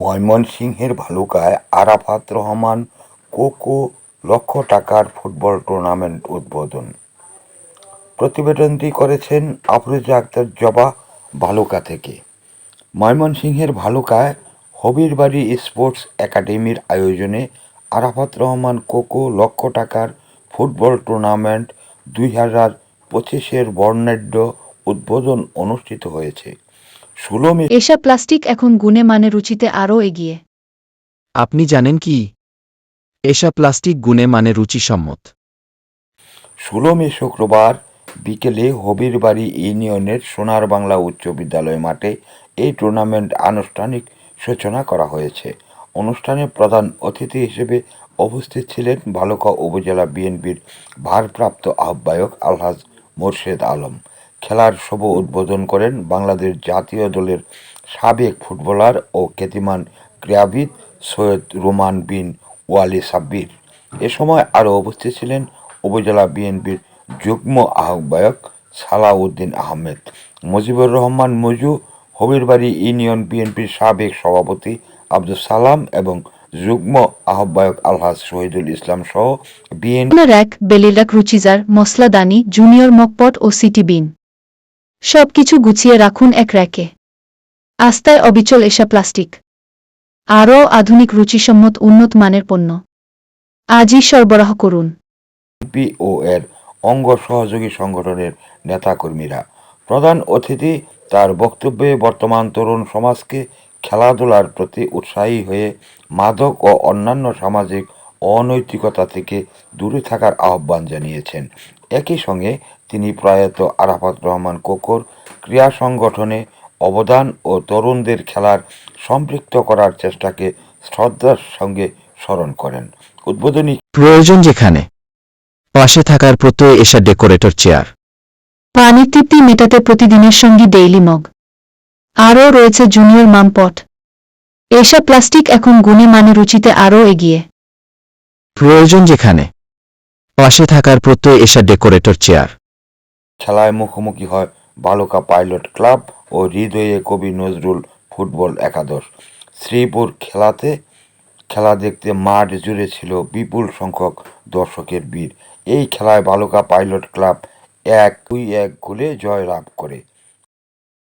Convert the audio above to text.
ময়মনসিংহের ভালুকায় আরাফাত রহমান কোকো লক্ষ টাকার ফুটবল টুর্নামেন্ট উদ্বোধন। প্রতিবেদনটি করেছেন আফরোজা আক্তার জবা ভালুকা থেকে। ময়মনসিংহের ভালুকায় হবিরবাড়ি স্পোর্টস একাডেমির আয়োজনে আরাফাত রহমান কোকো লক্ষ টাকার ফুটবল টুর্নামেন্ট দুই হাজার পঁচিশের বর্ণাঢ্য উদ্বোধন অনুষ্ঠিত হয়েছে। ষোলো মে এসা প্লাস্টিক এখন গুণে মানে রুচিতে আরও এগিয়ে। আপনি জানেন কি? এসা প্লাস্টিক গুণে মানে রুচিসম্মত। ষোলো মে শুক্রবার বিকেলে হবিরবাড়ি ইউনিয়নের সোনার বাংলা উচ্চ বিদ্যালয় মাঠে এই টুর্নামেন্ট আনুষ্ঠানিক সূচনা করা হয়েছে। অনুষ্ঠানে প্রধান অতিথি হিসেবে উপস্থিত ছিলেন ভালুকা উপজেলা বিএনপির ভারপ্রাপ্ত আহ্বায়ক আলহাজ মোর্শেদ আলম। খেলার শুভ উদ্বোধন করেন বাংলাদেশ জাতীয় দলের সাবেক ফুটবলার ও খ্যাতিমান ক্রীড়াবিদ সৈয়দ রোমান বিন ওয়ালি সাব্বির। এ সময় আরও উপস্থিত ছিলেন উপজেলা বিএনপির যুগ্ম আহ্বায়ক সালাউদ্দিন আহমেদ, মুজিবুর রহমান মজু, হবিরবাড়ি ইউনিয়ন বিএনপির সাবেক সভাপতি আব্দুল সালাম এবং যুগ্ম আহ্বায়ক আলহাজ শহীদুল ইসলাম সহ বিএনপি এক বেলিলাক রুচিজার মশলাদানি জুনিয়র মকপট ও সিটি বিন। সবকিছু গুছিয়ে রাখুন এক র্যাকে। আস্তায় অবিচল এসা প্লাস্টিক। আরও আধুনিক রুচিসম্মত উন্নত মানের পণ্য। আজই সরবরাহ করুন। এর অঙ্গ সহযোগী সংগঠনের নেতাকর্মীরা। প্রধান অতিথি তার বক্তব্যে বর্তমান তরুণ সমাজকে খেলাধুলার প্রতি উৎসাহী হয়ে মাদক ও অন্যান্য সামাজিক অনৈতিকতা থেকে দূরে থাকার আহ্বান জানিয়েছেন। একই সঙ্গে তিনি প্রয়াত আরাফাত রহমান কোকর ক্রীড়া সংগঠনে অবদান ও তরুণদের খেলার সম্পৃক্ত করার চেষ্টাকে শ্রদ্ধার সঙ্গে স্মরণ করেন। উদ্বোধনী প্রয়োজন যেখানে পাশে থাকার প্রত্যয় এসা ডেকোরেটর চেয়ার। পানির তৃপ্তি মেটাতে প্রতিদিনের সঙ্গী ডেইলি মগ। আরও রয়েছে জুনিয়র মামপট এসা প্লাস্টিক এখন গুণে মানে রুচিতে আরও এগিয়ে। প্রয়োজন যেখানে পাশে থাকার প্রত্যয় এসা ডেকোরেটর চেয়ার। খেলায় মুখোমুখি হয় বালুকা পাইলট ক্লাব ও হৃদয়ে কবি নজরুল ফুটবল একাদশ। শ্রীপুর খেলাতে, খেলা দেখতে মাঠ জুড়ে ছিল বিপুল সংখ্যক দর্শকের ভিড়। এই খেলায় বালুকা পাইলট ক্লাব এক দুই এক গোলে জয় লাভ করে।